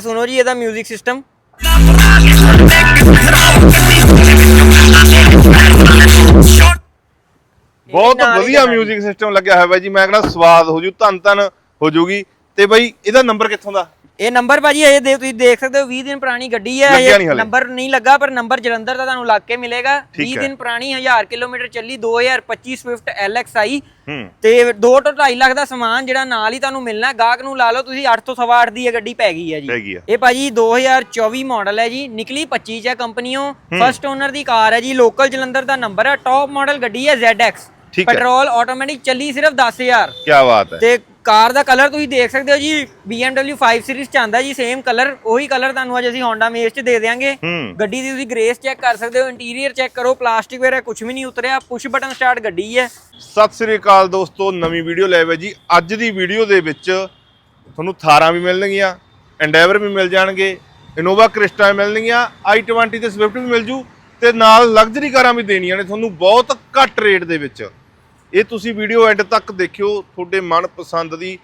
ਸੁਣੋ ਜੀ ਇਹਦਾ 뮤직 ਸਿਸਟਮ ਬਹੁਤ ਨਾਲ ਹੀ ਵਧੀਆ ਚੱਲਣਾ ਜੀ। 뮤직 ਸਿਸਟਮ ਲੱਗਿਆ ਹੋਇਆ ਬਾਈ ਜੀ ਮੈਂ ਕਹਿੰਦਾ ਸਵਾਦ ਹੋ ਜੂ ਧੰਨ ਧੰਨ ਹੋ ਜੂਗੀ ਤੇ ਬਾਈ ਇਹਦਾ ਨੰਬਰ ਕਿੱਥੋਂ ਦਾ ਇਹ ਨੰਬਰ ਭਾਜੀ ਇਹ ਦੇ ਤੁਸੀਂ ਦੇਖ ਸਕਦੇ ਹੋ 20 ਦਿਨ ਪੁਰਾਣੀ ਗੱਡੀ ਹੈ ਲੱਗਿਆ ਇਹ ਨਹੀਂ ਹਾਲੇ। ਨੰਬਰ ਨਹੀਂ ਲੱਗਾ ਪਰ ਨੰਬਰ ਜਲੰਧਰ ਦਾ ਤੁਹਾਨੂੰ ਲੱਗ ਕੇ ਮਿਲੇਗਾ। ਠੀਕ 20 ਹੈ। ਦਿਨ ਪੁਰਾਣੀ 1000 ਕਿਲੋਮੀਟਰ ਚੱਲੀ 2025 ਸਵਿਫਟ LXI ਹੂੰ। ਤੇ 2 ਤੋਂ 2.5 ਲੱਖ ਦਾ ਸਮਾਨ ਜਿਹੜਾ ਨਾਲ ਹੀ ਤੁਹਾਨੂੰ ਮਿਲਣਾ ਹੈ। ਗਾਹਕ ਨੂੰ ਲਾ ਲਓ ਤੁਸੀਂ 8 ਤੋਂ ਸਵਾ 8 ਦੀ ਇਹ ਗੱਡੀ ਪੈ ਗਈ ਹੈ ਜੀ। ਇਹ ਭਾਜੀ 2024 ਮਾਡਲ ਹੈ ਜੀ ਨਿਕਲੀ 25 ਚ ਹੈ ਕੰਪਨੀੋਂ ਫਸਟ ਓਨਰ ਦੀ ਕਾਰ ਹੈ ਜੀ ਲੋਕਲ ਜਲੰਧਰ ਦਾ ਨੰਬਰ ਹੈ ਟੌਪ ਮਾਡਲ ਗੱਡੀ ਹੈ ZX ਠੀਕ ਹੈ। ਪੈਟਰੋਲ ਆਟੋਮੈਟਿਕ ਚੱਲੀ ਸਿਰਫ 10000 ਕੀ ਬਾਤ ਹੈ। ਤੇ ਕਾਰ ਦਾ ਕਲਰ ਤੁਸੀਂ ਦੇਖ ਸਕਦੇ ਹੋ ਜੀ BMW 5 ਸੀਰੀਜ਼ ਚ ਆਂਦਾ ਜੀ ਸੇਮ ਕਲਰ ਉਹੀ ਕਲਰ ਤੁਹਾਨੂੰ ਅੱਜ ਅਸੀਂ Honda Maze ਚ ਦੇ ਦੇਵਾਂਗੇ ਗੱਡੀ ਦੀ ਤੁਸੀਂ ਗ੍ਰੇਸ ਚੈੱਕ ਕਰ ਸਕਦੇ ਹੋ ਇੰਟੀਰੀਅਰ ਚੈੱਕ ਕਰੋ ਪਲਾਸਟਿਕ ਵਗੈਰਾ ਕੁਝ ਵੀ ਨਹੀਂ ਉਤਰਿਆ ਪੁਸ਼ ਬਟਨ ਸਟਾਰਟ ਗੱਡੀ ਹੈ। ਸਤਿ ਸ੍ਰੀ ਅਕਾਲ ਦੋਸਤੋ ਨਵੀਂ ਵੀਡੀਓ ਲੈ ਵੇ ਜੀ। ਅੱਜ ਦੀ ਵੀਡੀਓ ਦੇ ਵਿੱਚ ਤੁਹਾਨੂੰ ਥਾਰਾਂ ਵੀ ਮਿਲਣਗੀਆਂ ਐਂਡੈਵਰ ਵੀ ਮਿਲ ਜਾਣਗੇ ਇਨੋਵਾ ਕ੍ਰਿਸਟਾ ਮਿਲਣਗੀਆਂ i20 ਤੇ ਸਵਿਫਟ ਵੀ ਮਿਲ ਜੂ ਤੇ ਨਾਲ ਲਗਜ਼ਰੀ ਕਾਰਾਂ ਵੀ ਦੇਣੀਆਂ ਨੇ ਤੁਹਾਨੂੰ ਬਹੁਤ ਘੱਟ ਰੇਟ ਦੇ ਵਿੱਚ। ਇਹ ਤੁਸੀਂ ਵੀਡੀਓ ਐਂਡ ਤੱਕ ਦੇਖਿਓ ਤੁਹਾਡੇ ਮਨਪਸੰਦ ਦੀ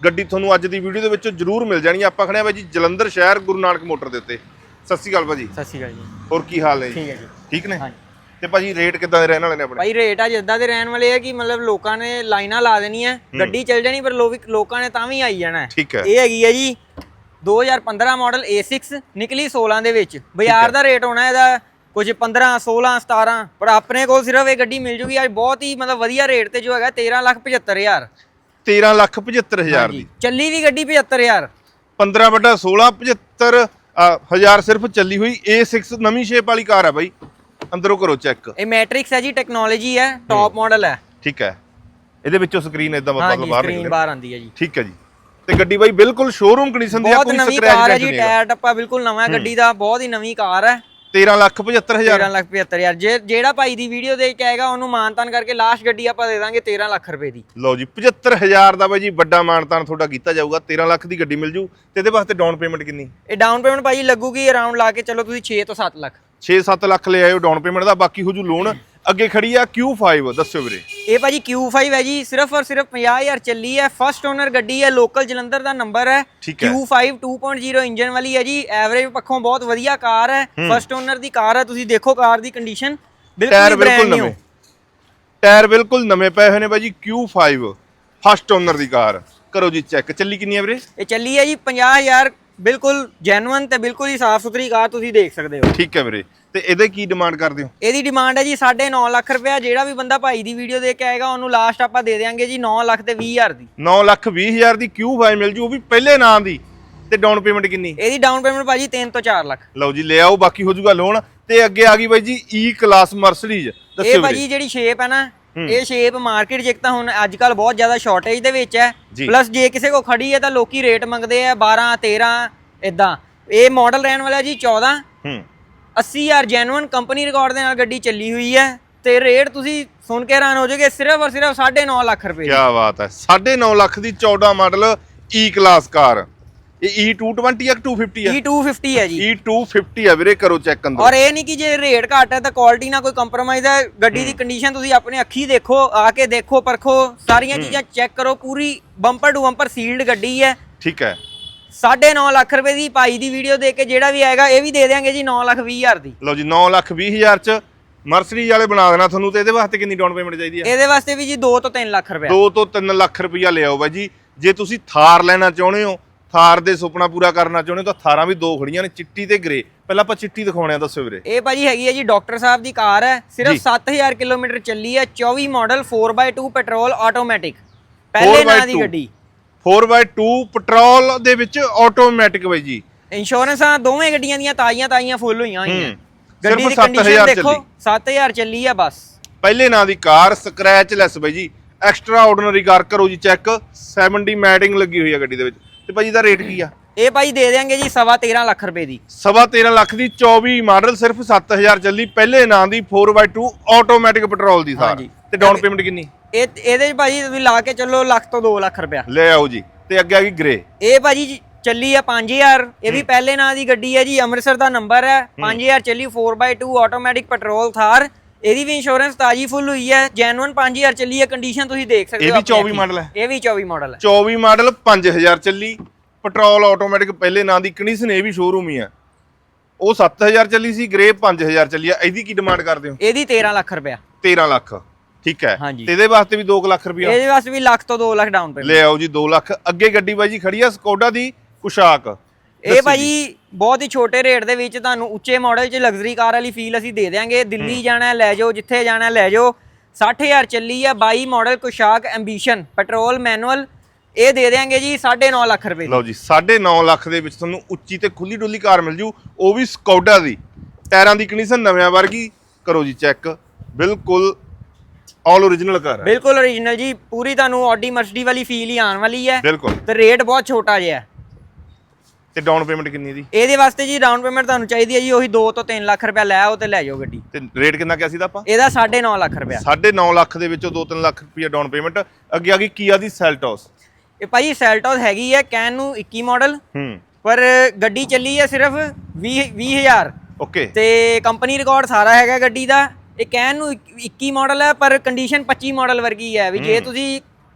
ਗੱਡੀ ਤੁਹਾਨੂੰ ਅੱਜ ਦੀ ਵੀਡੀਓ ਦੇ ਵਿੱਚ ਜ਼ਰੂਰ ਮਿਲ ਜਾਣੀ। ਆਪਾਂ ਖੜੇ ਆ ਬਾਈ ਜੀ ਜਲੰਧਰ ਸ਼ਹਿਰ ਗੁਰੂ ਨਾਨਕ ਮੋਟਰ ਦੇ ਉੱਤੇ। ਸਤਿ ਸ੍ਰੀ ਅਕਾਲ ਭਾਜੀ। ਸਤਿ ਸ਼੍ਰੀ ਅਕਾਲ ਜੀ। ਹੋਰ ਕੀ ਹਾਲ ਹੈ ਜੀ? ਠੀਕ ਹੈ ਜੀ। ਠੀਕ ਨੇ? ਹਾਂਜੀ। ਤੇ ਭਾਜੀ ਰੇਟ ਕਿੱਦਾਂ ਦੇ ਰਹਿਣ ਵਾਲੇ ਨੇ ਆਪਣੇ? ਭਾਈ ਰੇਟ ਆ ਜਿੱਦਾਂ ਦੇ ਰਹਿਣ ਵਾਲੇ ਆ ਕਿ ਮਤਲਬ ਲੋਕਾਂ ਨੇ ਲਾਈਨਾਂ ਲਾ ਦੇਣੀਆਂ ਗੱਡੀ ਚੱਲ ਜਾਣੀ ਪਰ ਲੋਕ ਨੇ ਤਾਂ ਵੀ ਆਈ ਜਾਣਾ। ਠੀਕ ਹੈ। ਇਹ ਹੈਗੀ ਹੈ ਜੀ 2015 ਮਾਡਲ A6 ਨਿਕਲੀ 16 ਦੇ ਵਿੱਚ। ਬਾਜ਼ਾਰ ਦਾ ਰੇਟ ਹੋਣਾ ਇਹਦਾ ਕੁਝ 15 16 17 ਪਰ ਆਪਣੇ ਕੋਲ ਸਿਰਫ ਇਹ ਗੱਡੀ ਮਿਲ ਜੂਗੀ। ਅੱਜ ਬਹੁਤ ਹੀ ਮਤਲਬ ਵਧੀਆ ਰੇਟ ਤੇ ਜੋ ਹੈਗਾ 13 ਲੱਖ 75000 13 ਲੱਖ 75 ਹਜ਼ਾਰ ਦੀ। ਚੱਲੀ ਵੀ ਗੱਡੀ 75000 15 ਵੱਡਾ 16 75 ਅ, ਹਜ਼ਾਰ ਸਿਰਫ ਚੱਲੀ ਹੋਈ। A6 ਨਵੀਂ ਸ਼ੇਪ ਵਾਲੀ ਕਾਰ ਹੈ ਬਾਈ। ਅੰਦਰੋਂ ਕਰੋ ਚੈੱਕ ਇਹ ਮੈਟ੍ਰਿਕਸ ਹੈ ਜੀ ਟੈਕਨੋਲੋਜੀ ਹੈ ਟੌਪ ਮਾਡਲ ਹੈ। ਠੀਕ ਹੈ। ਇਹਦੇ ਵਿੱਚੋਂ ਸਕਰੀਨ ਇਦਾਂ ਮਤਲਬ ਬਾਹਰ ਸਕਰੀਨ ਨਿਕਲੇ। ਬਾਹਰ ਆਂਦੀ ਹੈ ਜੀ। ਠੀਕ ਹੈ ਜੀ। ਤੇ ਗੱਡੀ ਬਾਈ ਬਿਲਕੁਲ ਸ਼ੋਰੂਮ ਕੰਡੀਸ਼ਨ ਦੀ ਆ ਬਹੁਤ ਕੋਈ ਸਕ੍ਰੈਚ ਕਾਰ ਹੈ ਜੀ। ਟਾਇਰ ਟੱਪਾ ਬਿਲਕੁਲ ਨਵਾਂ ਹੈ। ਗੱਡੀ ਦਾ ਬਹੁਤ ਹੀ ਨਵੀਂ ਕਾਰ ਹੈ। 13 ਲੱਖ 75 ਹਜ਼ਾਰ। 13 ਲੱਖ 75000 ਜੇ ਜਿਹੜਾ ਭਾਈ ਦੀ ਵੀਡੀਓ ਦੇਖ ਕੇ ਆਏਗਾ ਉਹਨੂੰ ਮਾਨਤਾਨ ਕਰਕੇ ਲਾਸਟ ਗੱਡੀ ਆਪਾਂ ਦੇ ਦਾਂਗੇ 13 ਲੱਖ ਰੁਪਏ ਦੀ। ਲਓ ਜੀ 75 ਹਜ਼ਾਰ ਦਾ ਬਾਈ ਜੀ ਵੱਡਾ ਮਾਨਤਾਨ ਤੁਹਾਡਾ ਕੀਤਾ ਜਾਊਗਾ। 13 ਲੱਖ ਦੀ ਗੱਡੀ ਮਿਲ ਜੂ। ਤੇ ਇਹਦੇ ਵਾਸਤੇ ਡਾਊਨ ਪੇਮੈਂਟ ਕਿੰਨੀ? ਇਹ ਡਾਊਨ ਪੇਮੈਂਟ ਭਾਈ ਲੱਗੂਗੀ ਅਰਾਊਂਡ ਲਾ ਕੇ ਚਲੋ ਤੁਸੀਂ 6 ਤੋਂ 7 ਲੱਖ। 6-7 ਲੱਖ ਲੈ ਆਇਓ ਡਾਊਨ ਪੇਮੈਂਟ ਦਾ ਬਾਕੀ ਹੋ ਜੂ ਲੋਨ ਅੱਗੇ ਖੜੀ ਆ Q5 ਦੱਸਿਓ ਵੀਰੇ। ਇਹ ਭਾਜੀ Q5 ਹੈ ਜੀ ਸਿਰਫ ਔਰ ਸਿਰਫ 50000 ਚੱਲੀ ਹੈ। ਫਸਟ ਓਨਰ ਗੱਡੀ ਹੈ ਲੋਕਲ ਜਲੰਧਰ ਦਾ ਨੰਬਰ ਹੈ। ਠੀਕ ਹੈ। Q5 2.0 ਇੰਜਨ ਵਾਲੀ ਹੈ ਜੀ। ਐਵਰੇਜ ਪੱਖੋਂ ਬਹੁਤ ਵਧੀਆ ਕਾਰ ਹੈ। ਫਸਟ ਓਨਰ ਦੀ ਕਾਰ ਹੈ ਤੁਸੀਂ ਦੇਖੋ ਕਾਰ ਦੀ ਕੰਡੀਸ਼ਨ ਬਿਲਕੁਲ ਬਿਲਕੁਲ ਨਵੇਂ। ਟਾਇਰ ਬਿਲਕੁਲ ਨਵੇਂ ਪਏ ਹੋਏ ਨੇ ਬਾਈ ਜੀ Q5 ਫਸਟ ਓਨਰ ਦੀ ਕਾਰ। ਕਰੋ ਜੀ ਚੈੱਕ ਚੱਲੀ ਕਿੰਨੀ ਹੈ ਵੀਰੇ? ਇਹ ਚੱਲੀ ਹੈ ਜੀ 50000 ਬਿਲਕੁਲ ਜੈਨੂਇਨ ਤੇ ਬਿਲਕੁਲ ਹੀ ਸਾਫ਼ ਸੁਥਰੀ ਕਾਰ ਤੁਸੀਂ ਦੇਖ ਸਕਦੇ ਹੋ। ਠੀਕ ਹੈ ਵੀਰੇ। ਤੇ ਇਹਦੇ ਕੀ ਡਿਮਾਂਡ ਕਰਦੇ ਹੋ? ਇਹਦੀ ਡਿਮਾਂਡ ਹੈ ਜੀ 9.5 ਲੱਖ ਰੁਪਇਆ ਜਿਹੜਾ ਵੀ ਬੰਦਾ ਭਾਈ ਦੀ ਵੀਡੀਓ ਦੇਖ ਕੇ ਆਏਗਾ ਉਹਨੂੰ ਲਾਸਟ ਆਪਾਂ ਦੇ ਦੇਵਾਂਗੇ ਜੀ 9 ਲੱਖ ਤੇ 20000 ਦੀ। 9 ਲੱਖ 20 ਹਜ਼ਾਰ ਦੀ Q5 ਮਿਲ ਜੂ? ਉਹ ਵੀ ਪਹਿਲੇ ਨਾਂ ਦੀ। ਤੇ ਡਾਊਨ ਪੇਮੈਂਟ ਕਿੰਨੀ? ਇਹਦੀ ਡਾਊਨ ਪੇਮੈਂਟ ਭਾਜੀ 3 ਤੋਂ 4 ਲੱਖ। ਲਓ ਜੀ ਲੈ ਆਓ ਬਾਕੀ ਹੋ ਜੂਗਾ ਲੋਨ ਤੇ ਅੱਗੇ ਆ ਗਈ ਬਾਈ ਜੀ E ਕਲਾਸ ਮਰਸੀਡੀਜ਼ ਇਹ ਦੱਸਿਓ ਵੀਰੇ। ਭਾਜੀ ਜਿਹੜੀ ਸ਼ੇਪ ਹੈ ਨਾ ਇਹ ਸ਼ੇਪ ਮਾਰਕੀਟ 'ਚ ਤਾਂ ਹੁਣ ਅੱਜ ਕੱਲ ਬਹੁਤ ਜ਼ਿਆਦਾ ਸ਼ਾਰਟੇਜ ਦੇ ਵਿੱਚ ਹੈ। ਪਲੱਸ ਜੇ ਕਿਸੇ ਕੋ ਖੜੀ ਹੈ ਤਾਂ ਲੋਕੀ ਰੇਟ ਮੰਗਦੇ ਆ 12 13 ਇਦਾਂ ਇਹ ਮਾਡਲ ਰਹਿਣ ਵਾਲਾ ਜੀ 14 ਹੂੰ। 80000 ਜੈਨੂਇਨ ਕੰਪਨੀ ਰਿਕਾਰਡ ਦੇ ਨਾਲ ਗੱਡੀ ਚੱਲੀ ਹੋਈ ਹੈ ਤੇ ਰੇਟ ਤੁਸੀਂ ਸੁਣ ਕੇ ਹੈਰਾਨ ਹੋ ਜਾਓਗੇ ਸਿਰਫ ਔਰ ਸਿਰਫ 9.5 ਲੱਖ ਰੁਪਏ ਕੀ ਬਾਤ ਹੈ। 9.5 ਲੱਖ ਦੀ 14 ਮਾਡਲ E ਕਲਾਸ ਕਾਰ ਇਹ E220 ਜਾਂ 250 ਹੈ E250 ਹੈ? ਜੀ। E250 ਹੈ ਵੀਰੇ ਕਰੋ ਚੈੱਕ ਅੰਦਰ। ਔਰ ਇਹ ਨਹੀਂ ਕਿ ਜੇ ਰੇਟ ਘੱਟ ਹੈ ਤਾਂ ਕੁਆਲਿਟੀ ਨਾਲ ਕੋਈ ਕੰਪਰੋਮਾਈਜ਼ ਹੈ। ਗੱਡੀ ਦੀ ਕੰਡੀਸ਼ਨ ਤੁਸੀਂ ਆਪਣੇ ਅੱਖੀ ਦੇਖੋ ਆ ਕੇ ਦੇਖੋ ਪਰਖੋ ਸਾਰੀਆਂ ਚੀਜ਼ਾਂ ਚੈੱਕ ਕਰੋ ਪੂਰੀ ਬੰਪਰ ਟੂ ਬੰਪਰ ਸੀਲਡ ਗੱਡੀ ਹੈ। ਠੀਕ ਹੈ। 9.5 ਲੱਖ ਰੁਪਏ ਦੀ ਭਾਈ ਦੀ ਵੀਡੀਓ ਦੇਖ ਕੇ ਜਿਹੜਾ ਵੀ ਆਏਗਾ ਇਹ ਵੀ ਦੇ ਦੇਾਂਗੇ ਜੀ 9 ਲੱਖ 20 ਹਜ਼ਾਰ ਦੀ। ਲਓ ਜੀ 9 ਲੱਖ 20 ਹਜ਼ਾਰ ਚ ਮਰਸੀਡੀਜ਼ ਵਾਲੇ ਬਣਾ ਦੇਣਾ ਤੁਹਾਨੂੰ ਤੇ ਇਹਦੇ ਵਾਸਤੇ ਕਿੰਨੀ ਡਾਊਨ ਪੇਮੈਂਟ ਚਾਹੀਦੀ ਹੈ ਇਹਦੇ ਵਾਸਤੇ ਵੀ ਜੀ 2 ਤੋਂ 3 ਲੱਖ ਰੁਪਏ। 2 ਤੋਂ 3 ਲੱਖ ਰੁਪਇਆ ਲਿਆਓ ਬਾਈ ਜੀ। ਜੇ ਤੁਸੀਂ ਥਾਰ ਲੈਣਾ ਚਾਹੁੰਦੇ ਹੋ ਥਾਰ ਦੇ ਸੁਪਨਾ ਪੂਰਾ ਕਰਨਾ ਚਾਹੁੰਦੇ ਹੋ ਤਾਂ ਥਾਰਾਂ ਵੀ ਦੋ ਖੜੀਆਂ ਨੇ ਚਿੱਟੀ ਤੇ ਗ੍ਰੇ। ਪਹਿਲਾਂ ਆਪਾਂ ਚਿੱਟੀ ਦਿਖਾਉਣੇ ਆ ਦੱਸੋ ਵੀਰੇ। ਇਹ ਭਾਜੀ ਹੈਗੀ ਹੈ ਜੀ ਡਾਕਟਰ ਸਾਹਿਬ ਦੀ ਕਾਰ ਹੈ ਸਿਰਫ ਜੀ। 7000 ਕਿਲੋਮੀਟਰ ਚੱਲੀ ਹੈ 24 ਮਾਡਲ 4x2 ਪੈਟਰੋਲ ਆਟੋਮੈਟਿਕ ਪਹਿਲੇ ਨਾਂ ਦੀ 4x2 ਗੱਡੀ। 4x2 ਪੈਟਰੋਲ ਦੇ ਵਿੱਚ ਆਟੋਮੈਟਿਕ ਬਾਈ ਜੀ। ਇੰਸ਼ੋਰੈਂਸਾਂ ਦੋਵੇਂ ਗੱਡੀਆਂ ਦੀਆਂ ਤਾਜ਼ੀਆਂ ਤਾਜ਼ੀਆਂ ਫੁੱਲ ਹੋਈਆਂ ਹੋਈਆਂ। ਗੱਡੀ ਦੀ ਕੰਡੀਸ਼ਨ 7000 ਦੇਖੋ ਚੱਲੀ। 7000 ਚੱਲੀ ਆ ਬਸ। ਪਹਿਲੇ ਨਾਂ ਦੀ ਕਾਰ ਸਕ੍ਰੈਚ ਲੈਸ ਬਾਈ ਜੀ। ਐਕਸਟਰਾ ਆਰਡੀਨਰੀ ਕਾਰ ਕਰੋ ਜੀ ਚੈੱਕ 70 ਮੈਟਿੰਗ ਲੱਗੀ ਹੋਈ ਆ ਗੱਡੀ ਦੇ ਵਿੱਚ। ਤੇ ਭਾਈ ਦਾ ਰੇਟ ਕੀ ਆ? ਇਹ ਭਾਈ ਦੇ ਦੇਾਂਗੇ ਜੀ ਸਵਾ 13 ਲੱਖ ਰੁਪਏ ਦੀ। ਸਵਾ 13 ਲੱਖ ਦੀ 24 ਮਾਡਲ ਸਿਰਫ 7000 ਚੱਲੀ ਪਹਿਲੇ ਨਾਂ ਦੀ 4x2 ਆਟੋਮੈਟਿਕ ਪੈਟਰੋਲ ਦੀ ਸਾਰ। ਤੇ ਡਾਊਨ ਪੇਮੈਂਟ ਕਿੰਨੀ? ਇਹ ਇਹਦੇ ਭਾਜੀ ਤੁਸੀਂ ਲਾ ਕੇ ਚੱਲੋ ਲੱਖ ਤੋਂ 2 ਲੱਖ ਰੁਪਇਆ। ਲੈ ਆਓ ਜੀ ਤੇ ਅੱਗੇ ਆ ਗਈ ਗ੍ਰੇ ਇਹ ਭਾਜੀ ਚੱਲੀ ਆ 5000 ਇਹ ਵੀ ਪਹਿਲੇ ਨਾਂ ਦੀ ਗੱਡੀ ਹੈ ਜੀ ਅੰਮ੍ਰਿਤਸਰ ਦਾ ਨੰਬਰ ਹੈ। 5000 ਚੱਲੀ 4x2 ਆਟੋਮੈਟਿਕ ਪੈਟਰੋਲ ਥਾਰ। ਇਹਦੀ ਵੀ ਇੰਸ਼ੋਰੈਂਸ ਤਾਜੀ ਫੁੱਲ ਹੋਈ ਹੈ ਜੈਨੂਇਨ 5000 ਚੱਲੀ ਹੈ ਕੰਡੀਸ਼ਨ ਤੁਸੀਂ ਦੇਖ ਸਕਦੇ ਇਹ ਹੋ ਵੀ ਆਪਣੀ 24 ਅੱਖੀਂ। ਮਾਡਲ ਹੈ? ਇਹ ਵੀ 24 ਮਾਡਲ ਹੈ 24 ਮਾਡਲ 5000 ਚੱਲੀ। ਪੈਟਰੋਲ ਆਟੋਮੈਟਿਕ ਪਹਿਲੇ ਨਾਂ ਦੀ ਕੰਡੀਸ਼ਨ ਇਹ ਵੀ ਸ਼ੋਰੂਮ ਹੀ ਆ। ਉਹ 7000 ਚੱਲੀ ਸੀ ਗ੍ਰੇ 5000 ਚੱਲੀ ਆ। ਇਹਦੀ ਕੀ ਡਿਮਾਂਡ ਕਰਦੇ ਹੋ? ਇਹਦੀ 13 ਲੱਖ ਰੁਪਇਆ। 13 ਲੱਖ ਠੀਕ ਹੈ। ਤੇ ਇਹਦੇ ਵਾਸਤੇ ਵੀ 2 ਲੱਖ ਰੁਪਇਆ। ਇਹਦੇ ਵਾਸਤੇ ਵੀ ਲੱਖ ਤੋਂ 2 ਲੱਖ ਡਾਊਨ ਪੇਮੈਂਟ ਲੈ ਆਓ ਜੀ 2 ਲੱਖ। ਅੱਗੇ ਗੱਡੀ ਬਾਈ ਜੀ ਖੜੀ ਆ ਸਕੋਡਾ ਦੀ ਕੁਸ਼ਾਕ। ਇਹ ਭਾਜੀ ਬਹੁਤ ਹੀ ਛੋਟੇ ਰੇਟ ਦੇ ਵਿੱਚ ਤੁਹਾਨੂੰ ਉੱਚੇ ਮਾਡਲ 'ਚ ਲਗਜ਼ਰੀ ਕਾਰ ਵਾਲੀ ਫੀਲ ਅਸੀਂ ਦੇ ਦਿਆਂਗੇ। ਦਿੱਲੀ ਜਾਣਾ ਲੈ ਜਾਓ ਜਿੱਥੇ ਜਾਣਾ ਲੈ ਜਾਓ। 60000 ਚੱਲੀ ਆ 22 model Kushaq ambition petrol manual ਇਹ ਦੇ ਦਿਆਂਗੇ ਜੀ 9.5 ਲੱਖ ਰੁਪਏ ਲਓ ਜੀ 9.5 ਲੱਖ ਦੇ ਵਿੱਚ ਤੁਹਾਨੂੰ ਉੱਚੀ ਤੇ ਖੁੱਲੀ ਡੁੱਲੀ ਕਾਰ ਮਿਲ ਜੂ। ਉਹ ਵੀ ਸਕੋਡਾ ਦੀ। ਟਾਇਰਾਂ ਦੀ ਕੰਡੀਸ਼ਨ ਨਵਿਆਂ ਵਰਗੀ। ਕਰੋ ਜੀ ਚੈੱਕ। ਬਿਲਕੁਲ ਆਲ ਓਰੀਜਨਲ ਕਾਰ ਹੈ। ਬਿਲਕੁਲ ਓਰੀਜਨਲ ਜੀ। ਪੂਰੀ ਤੁਹਾਨੂੰ ਆਡੀ ਮਰਸਡੀ ਵਾਲੀ ਫੀਲ ਹੀ ਆਉਣ ਵਾਲੀ ਹੈ। ਬਿਲਕੁਲ। ਤੇ ਰੇਟ ਬਹੁਤ ਛੋਟਾ ਜਿਹਾ ਹੈ। ਤੇ ਡਾਊਨ ਪੇਮੈਂਟ ਕਿੰਨੀ ਦੀ? ਇਹਦੇ ਵਾਸਤੇ ਜੀ ਡਾਊਨ ਪੇਮੈਂਟ ਤੁਹਾਨੂੰ ਚਾਹੀਦੀ ਹੈ ਜੀ। ਉਹੀ 2 ਤੋਂ 3 ਲੱਖ ਰੁਪਏ ਲੈ ਆਓ ਤੇ ਲੈ ਜਾਓ ਗੱਡੀ। ਤੇ ਰੇਟ ਕਿੰਨਾ ਕਿਹਾ ਸੀ ਦਾ ਆਪਾਂ? ਇਹਦਾ 9.5 ਲੱਖ ਰੁਪਏ 9.5 ਲੱਖ ਦੇ ਵਿੱਚੋਂ 2-3 ਲੱਖ ਰੁਪਏ ਡਾਊਨ ਪੇਮੈਂਟ ਅੱਗੇ ਆ ਗਈ ਕੀਆ ਦੀ ਸੈਲਟੋਸ ਇਹ ਭਾਜੀ ਸੈਲਟੋਸ ਹੈਗੀ ਹੈ ਕੈਨ ਨੂੰ 21 ਮਾਡਲ ਹੂੰ। ਪਰ ਗੱਡੀ ਚੱਲੀ ਹੈ ਸਿਰਫ 20 20000 ਓਕੇ। ਤੇ ਕੰਪਨੀ ਰਿਕਾਰਡ ਸਾਰਾ ਹੈਗਾ ਗੱਡੀ ਦਾ। ਇਹ ਕਹਿਣ ਨੂੰ 21 ਮਾਡਲ ਹੈ ਪਰ ਕੰਡੀਸ਼ਨ 25 ਮਾਡਲ ਵਰਗੀ ਹੈ ਵੀ ਜੇ ਤੁਸੀਂ